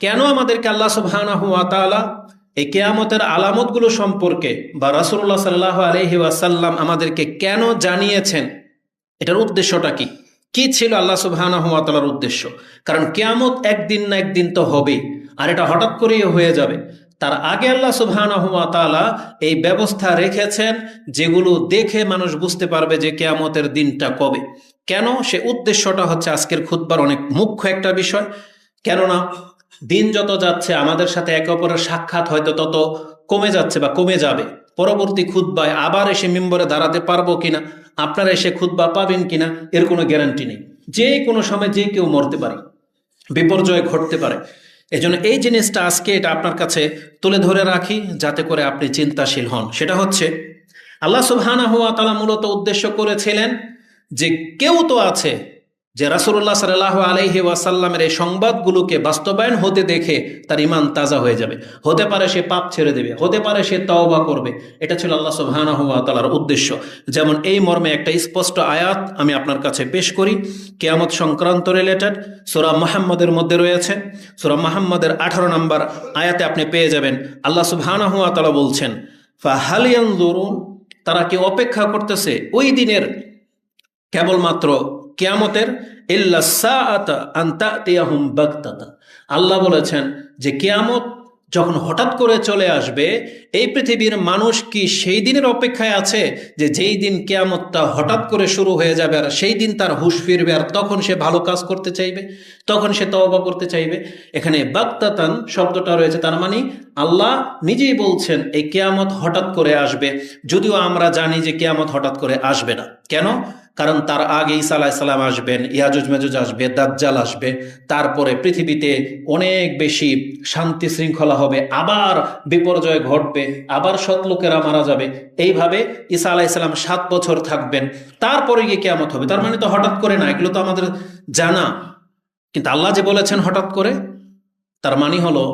কেন আমাদেরকে আল্লাহ সুবহানাহু ওয়া তাআলা এই কেয়ামতের আলামতগুলো সম্পর্কে বা রাসূলুল্লাহ সাল্লাল্লাহু আলাইহি ওয়াসাল্লাম আমাদেরকে কেন জানিয়েছেন? এটার উদ্দেশ্যটা কি? কি ছিল আল্লাহ তাআলার উদ্দেশ্য? কারণ কেয়ামত একদিন না একদিন তো হবেই, আর এটা হঠাৎ করেই হয়ে যাবে। তার আগে আল্লাহ তাআলা এই ব্যবস্থা রেখেছেন যেগুলো দেখে মানুষ বুঝতে পারবে যে কেয়ামতের দিনটা কবে। কেন? সে উদ্দেশ্যটা হচ্ছে আজকের খুতবার অনেক মুখ্য একটা বিষয়। কেননা দিন যত যাচ্ছে, আমাদের সাথে একে অপরের সাক্ষাৎ হয়তো তত কমে যাচ্ছে বা কমে যাবে। পরবর্তী খুতবায় আবার এসে মেম্বরে দাঁড়াতে পারব কিনা, আপনারা এসে খুতবা পাবেন কিনা, এর কোনো গ্যারান্টি নেই। যে কোনো সময় যে কেউ মরতে পারে, বিপর্যয় ঘটতে পারে। এজন্য এই জিনিসটা আজকে এটা আপনার কাছে তুলে ধরে রাখি, যাতে করে আপনি চিন্তাশীল হন। সেটা হচ্ছে, আল্লাহ সুবহানাহু ওয়া তাআলা মূলত উদ্দেশ্য করেছিলেন যে কেউ তো আছে যে রাসূলুল্লাহ সাল্লাল্লাহু আলাইহি ওয়াসাল্লামের এই সংবাদগুলোকে বাস্তবায়ন হতে দেখে তার ইমান তাজা হয়ে যাবে। হতে পারে সে পাপ ছেড়ে দেবে, হতে পারে সে তওবা করবে। এটা ছিল আল্লাহ সুবহানাহু ওয়া তাআলার উদ্দেশ্য। যেমন এই মর্মে একটা স্পষ্ট আয়াত আমি আপনার কাছে পেশ করি। কেয়ামত সংক্রান্ত রিলেটেড সূরা মুহাম্মদের মধ্যে রয়েছে। সূরা মুহাম্মদের 18 নম্বর আয়াতে আপনি পেয়ে যাবেন। আল্লাহ সুবহানাহু ওয়া তাআলা বলছেন, ফাহাল ইয়ানজুরুন? তারা কি অপেক্ষা করতেছে? ওই দিনের কেবলমাত্র কেয়ামতের আল্লাহ বলেছেন যে কেয়ামত যখন হঠাৎ করে চলে আসবে, এই পৃথিবীর মানুষ কি সেই দিনের অপেক্ষায় আছে যে যেই দিন কেয়ামতটা হঠাৎ করে শুরু হয়ে যাবে আর সেই দিন তার হুশ ফিরবে আর তখন সে ভালো কাজ করতে চাইবে? তখন সে তওবা করতে চাইবে? এখানে বাগতাতান শব্দটা রয়েছে, তার মানে আল্লাহ নিজেই বলছেন, এই কেয়ামত হঠাৎ করে আসবে। যদিও আমরা জানি যে কেয়ামত হঠাৎ করে আসবে না। কেন? কারণ তার আগে ঈসা আলাইসাল্লাম আসবেন, ইয়াজুজ মেজুজ আসবে, দাজ্জাল আসবে, তারপরে পৃথিবীতে অনেক বেশি শান্তি শৃঙ্খলা হবে, আবার বিপর্যয় ঘটবে, আবার সৎ লোকেরা মারা যাবে। এইভাবে ঈসা আলাইসাল্লাম সাত বছর থাকবেন, তারপরে গিয়ে কেয়ামত হবে। তার মানে তো হঠাৎ করে না, এগুলো তো আমাদের জানা। কিন্তু আল্লাহ যে বলেছেন হঠাৎ করে, তার মানে হলো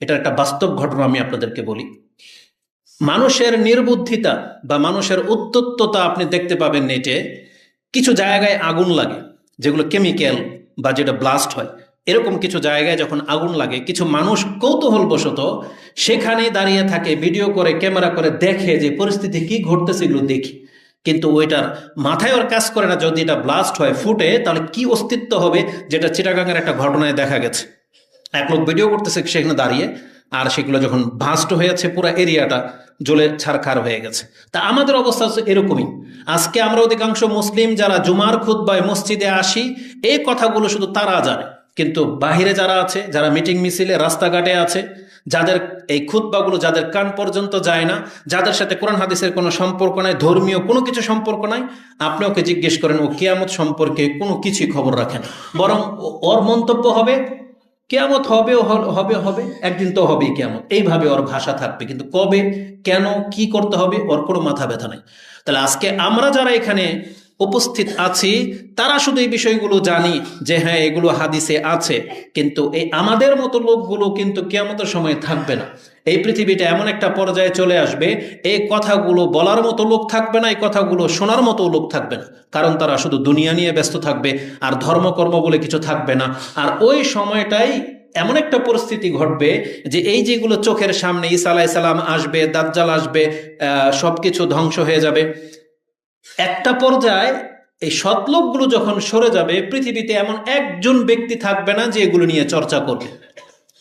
এটা একটা বাস্তব ঘটনা আমি আপনাদেরকে বলি। মানুষের নির্বুদ্ধিতা বা মানুষের উদ্যত্ততা আপনি দেখতে পাবেন নেটে কিছু জায়গায় আগুন লাগে, যেগুলো কেমিক্যাল বা যেটা ব্লাস্ট হয়। এরকম কিছু জায়গায় যখন আগুন লাগে, কিছু মানুষ কৌতূহলবশত সেখানে দাঁড়িয়ে থাকে ভিডিও করে ক্যামেরা করে, দেখে যে পরিস্থিতি কি ঘটতেছে এগুলো দেখি। কিন্তু ওইটার মাথায় ওর কাজ করে না, যদি এটা ব্লাস্ট হয়, ফুটে, তাহলে কি অস্তিত্ব হবে, যেটা চিটাগাঙের একটা ঘটনায় দেখা গেছে। এক লোক ভিডিও করতেছে সেখানে দাঁড়িয়ে, আর সেগুলো যখন ভাস্ট হয়েছে পুরো এরিয়াটা জ্বলে ছারখার হয়ে গেছে। তা আমাদের অবস্থা হচ্ছে এরকমই। আজকে আমরা অধিকাংশ মুসলিম যারা জুমার খুদ্বায় মসজিদে আসি, এই কথাগুলো শুধু তারা জানে। কিন্তু বাহিরে যারা আছে, যারা মিটিং মিছিলে রাস্তাঘাটে আছে, যাদের এই খুতবাগুলো যাদের কান পর্যন্ত যায় না, যাদের সাথে কোরআন হাদিসের কোনো সম্পর্ক নাই, ধর্মীয় কোনো কিছু সম্পর্ক নাই, আপনি ওকে জিজ্ঞেস করেন, ও কিয়ামত সম্পর্কে কোনো কিছুই খবর রাখেন বরং ওর মন্তব্য হবে কেয়ামত হবে হবে হবে, একদিন তো হবেই কেয়ামত। এইভাবে ওর ভাষা থাকবে। কিন্তু কবে, কেন, কি করতে হবে, ওর কোনো মাথা ব্যথা নাই। তাহলে আজকে আমরা যারা এখানে উপস্থিত আছি, তারা শুধু এই বিষয়গুলো জানি যে হ্যাঁ এগুলো হাদিসে আছে। কিন্তু এই আমাদের মতো লোকগুলো কিন্তু কেয়ামতের সময় থাকবে না। এই পৃথিবীটা এমন একটা পর্যায়ে চলে আসবে, এই কথাগুলো বলার মতো লোক থাকবে না, এই কথাগুলো শোনার মতো লোক থাকবে না। কারণ তারা শুধু দুনিয়া নিয়ে ব্যস্ত থাকবে, আর ধর্মকর্ম বলে কিছু থাকবে না। আর ওই সময়টাই এমন একটা পরিস্থিতি ঘটবে যে এই যেগুলো চোখের সামনে ঈসা আলাইহিস সালাম আসবে, দাজ্জাল আসবে সব কিছু ধ্বংস হয়ে যাবে। একটা পর্যায়ে এই সৎলোকগুলো যখন সরে যাবে, পৃথিবীতে এমন একজন ব্যক্তি থাকবে না যে এগুলো নিয়ে চর্চা করবে।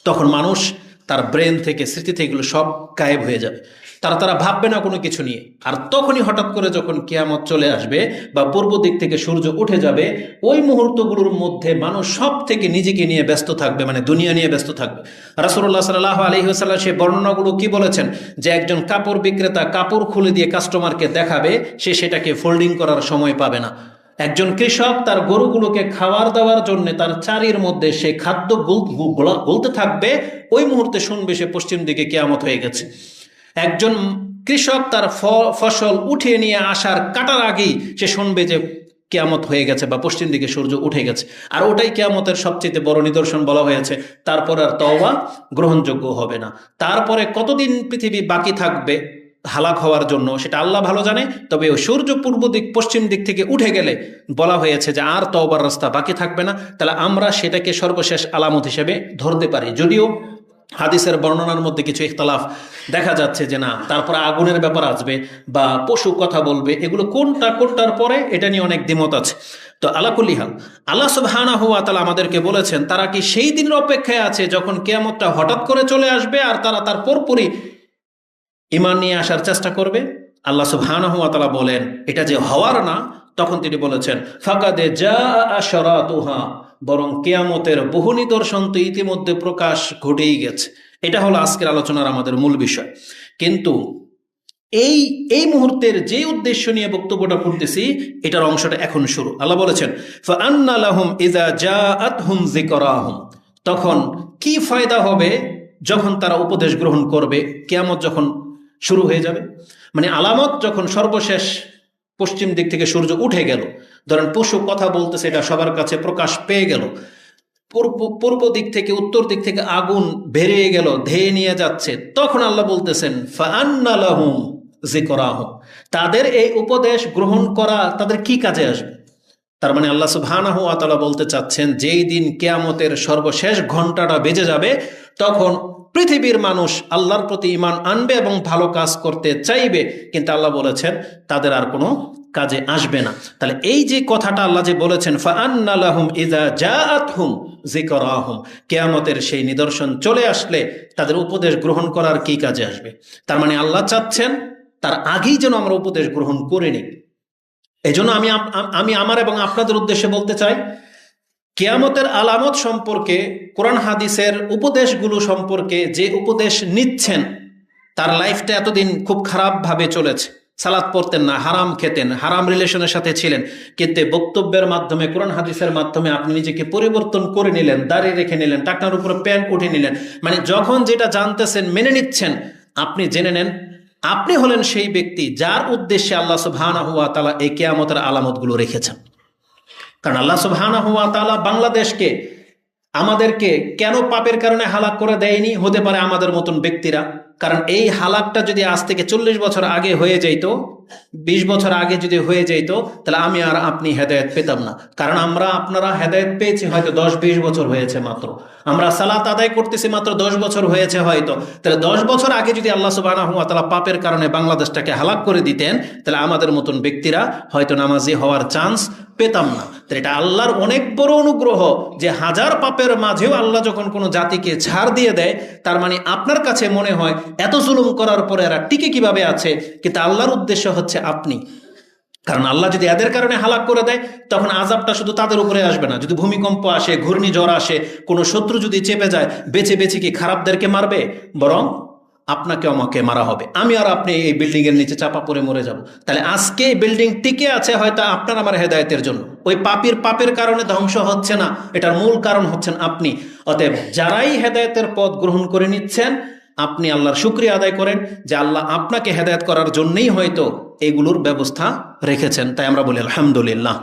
তখন মানুষ তার ব্রেন থেকে, স্মৃতি থেকে এগুলো সব গায়েব হয়ে যাবে। তারা তারা ভাববে না কোনো কিছু নিয়ে। আর তখনই হঠাৎ করে যখন কেয়ামত চলে আসবে বা পূর্ব দিক থেকে সূর্য উঠে যাবে, ওই মুহূর্তগুলোর মধ্যে মানুষ সব থেকে নিজেকে নিয়ে ব্যস্ত থাকবে মানে দুনিয়া নিয়ে ব্যস্ত থাকবে। রাসুল্লাহ সাল্লাহ সেই বর্ণনাগুলো কি বলেছেন? যে একজন কাপড় বিক্রেতা কাপড় খুলে দিয়ে কাস্টমারকে দেখাবে, সে সেটাকে ফোল্ডিং করার সময় পাবে না। একজন কৃষক তার গরুগুলোকে খাবার দেওয়ার জন্য তার চারির মধ্যে সে খাদ্য গলতে থাকবে, ওই মুহূর্তে শুনবে সে পশ্চিম দিকে কেয়ামত হয়ে গেছে। একজন কৃষক তার ফসল উঠিয়ে নিয়ে আসার কাটার আগেই সে শুনবে যে কেয়ামত হয়ে গেছে বা পশ্চিম দিকে সূর্য উঠে গেছে। আর ওটাই কেয়ামতের সবচেয়ে বড় নিদর্শন বলা হয়েছে। তারপর আর তওবা গ্রহণযোগ্য হবে না। তারপরে কতদিন পৃথিবী বাকি থাকবে হালাক হওয়ার জন্য সেটা আল্লাহ ভালো জানে। তবে সূর্য পূর্ব দিক, পশ্চিম দিক থেকে উঠে গেলে বলা হয়েছে যে আর তওবার রাস্তা বাকি থাকবে না। তাহলে আমরা সেটাকে সর্বশেষ আলামত হিসেবে ধরতে পারি। যদিও হাদিসের বর্ণনার মধ্যে কিছু ইখতলাফ দেখা যাচ্ছে যে না, তারপরে আগুনের ব্যাপার আসবে বা পশু কথা বলবে, এগুলো কোনটা, কোনটার পরে এটা নিয়ে অনেক দ্বিমত আছে। তো আলাকুল্লিহাল আল্লাহ সুবহানা হুয়া তালা আমাদেরকে বলেছেন, তারা কি সেই দিনের অপেক্ষায় আছে যখন কেয়ামতটা হঠাৎ করে চলে আসবে আর তারা তার পরপরই ইমান নিয়ে আসার চেষ্টা করবে? আল্লাহ সুবহানা হুয়া তালা বলেন, এটা যে হওয়ার না, তখন তিনি বলেছেন ফাঁকা দে যা আশরা তুহা বরং কেয়ামতের বহু নিদর্শন তো ইতিমধ্যে প্রকাশ ঘটেই গেছে। এটা হলো আজকের আলোচনার আমাদের মূল বিষয়। কিন্তু এই এই মুহূর্তের যে উদ্দেশ্য নিয়ে বক্তব্যটা করতেছি এটার অংশটা এখন শুরু। আল্লাহ বলেছেন, ফাআন্না লাহুম ইযা জাআতহুম যিকরাহুম। তখন কি ফায়দা হবে যখন তারা উপদেশ গ্রহণ করবে? কেয়ামত যখন শুরু হয়ে যাবে? মানে আলামত যখন সর্বশেষ পশ্চিম দিক থেকে সূর্য উঠে গেল ধরেন, পশু কথা বলতেছে, এটা সবার কাছে প্রকাশ পেয়ে গেল। পূর্ব পূর্ব দিক থেকে, উত্তর দিক থেকে আগুন বেরিয়ে গেল, ধেয়ে নিয়ে যাচ্ছে। তখন আল্লাহ বলতেছেন, ফাআন্না লাহুম যিকরাহুম। তাদের এই উপদেশ গ্রহণ করা তাদের কি কাজে আসবে? তার মানে আল্লাহ সুবহানাহু তাআলা বলতে চাচ্ছেন, যেই দিন কেয়ামতের সর্বশেষ ঘন্টাটা বেজে যাবে, তখন পৃথিবীর মানুষ আল্লাহর প্রতি ইমান আনবে এবং ভালো কাজ করতে চাইবে। কিন্তু আল্লাহ বলেছেন, তাদের আর কোনো কাজে আসবে না। তাহলে এই যে কথাটা আল্লাহ যে বলেছেন, ফাআন্না লাহুম ইযা জাআতহুম যিকরাহুম কিয়ামতের সেই নিদর্শন চলে আসলে তাদের উপদেশ গ্রহণ করার কি কাজে আসবে? তার মানে আল্লাহ চাচ্ছেন, তার আগেই যেন আমরা উপদেশ গ্রহণ করে নিই। এজন্য আমি আমি আমার এবং আপনাদের উদ্দেশ্যে বলতে চাই, কেয়ামতের আলামত সম্পর্কে, কোরআন হাদিসের উপদেশগুলো সম্পর্কে যে উপদেশ নিচ্ছেন, তার লাইফটা এতদিন খুব খারাপভাবে চলেছে। সালাদ পড়তেন না, হারাম খেতেন, হারাম রিলেশনের সাথে ছিলেন। কিন্তু বক্তব্যের মাধ্যমে, কোরআন হাদিসের মাধ্যমে আপনি নিজেকে পরিবর্তন করে নিলেন, দাঁড়িয়ে রেখে নিলেন, টাকার উপরে প্যান্ট উঠে নিলেন। মানে যখন যেটা জানতেছেন, মেনে নিচ্ছেন, আপনি জেনে নেন, আপনি হলেন সেই ব্যক্তি যার উদ্দেশ্যে আল্লাহ সুবহানাহু ওয়া তালা এই কেয়ামতের আলামতগুলো রেখেছেন। কারণ আল্লাহ সুবহানাহু হুয়া তালা বাংলাদেশকে, আমাদেরকে কেন পাপের কারণে হালাক করে দেয়নি? হতে পারে আমাদের মতন ব্যক্তিরা। কারণ এই হালাকটা যদি আজ থেকে চল্লিশ বছর আগে হয়ে যাইত বিশ বছর আগে যদি হয়ে যাইত তাহলে আমি আর আপনি হেদায়ত পেতাম না। কারণ আমরা আপনারা হেদায়ত পেয়েছি হয়তো দশ বিশ বছর হয়েছে মাত্র। আমরা সালাত আদায় করতেছি মাত্র দশ বছর হয়েছে হয়তো। তাহলে দশ বছর আগে যদি আল্লাহ তাআলা পাপের কারণে বাংলাদেশটাকে হালাক করে দিতেন, তাহলে আমাদের মতন ব্যক্তিরা হয়তো নামাজি হওয়ার চান্স পেতাম না। তাহলে এটা আল্লাহর অনেক বড় অনুগ্রহ যে হাজার পাপের মাঝেও আল্লাহ যখন কোনো জাতিকে ছাড় দিয়ে দেয়, তার মানে আপনার কাছে মনে হয় এত জুলুম করার পরে এরা টিকে কীভাবে আছে? কিন্তু আল্লাহর উদ্দেশ্য হচ্ছে আপনি। কারণ আল্লাহ যদি এদের কারণে হালাক করে দেয়, তখন আজাবটা শুধু তাদের উপরে আসবে না। যদি ভূমিকম্প আসে, ঘূর্ণিঝড় আসে, কোনো শত্রু যদি চেপে যায়, বেছে বেছে কি খারাপদেরকে মারবে? বরং আপনাকে আমাকে মারা হবে। আমি আর আপনি এই বিল্ডিং এর নিচে চাপা পড়ে মরে যাব। তাহলে আজকে এই বিল্ডিং টিকে আছে হয়তো আপনার আমার হেদায়তের জন্য। ওই পাপির পাপের কারণে ধ্বংস হচ্ছে না। এটার মূল কারণ হচ্ছেন আপনি। অতএব যারাই হেদায়তের পথ গ্রহণ করে নিচ্ছেন আপনি আল্লাহর শুক্রিয়া আদায় করেন যে আল্লাহ আপনাকে হেদায়ত করার জন্যই হয়তো এগুলোর ব্যবস্থা রেখেছেন। তাই আমরা বলি, আলহামদুলিল্লাহ।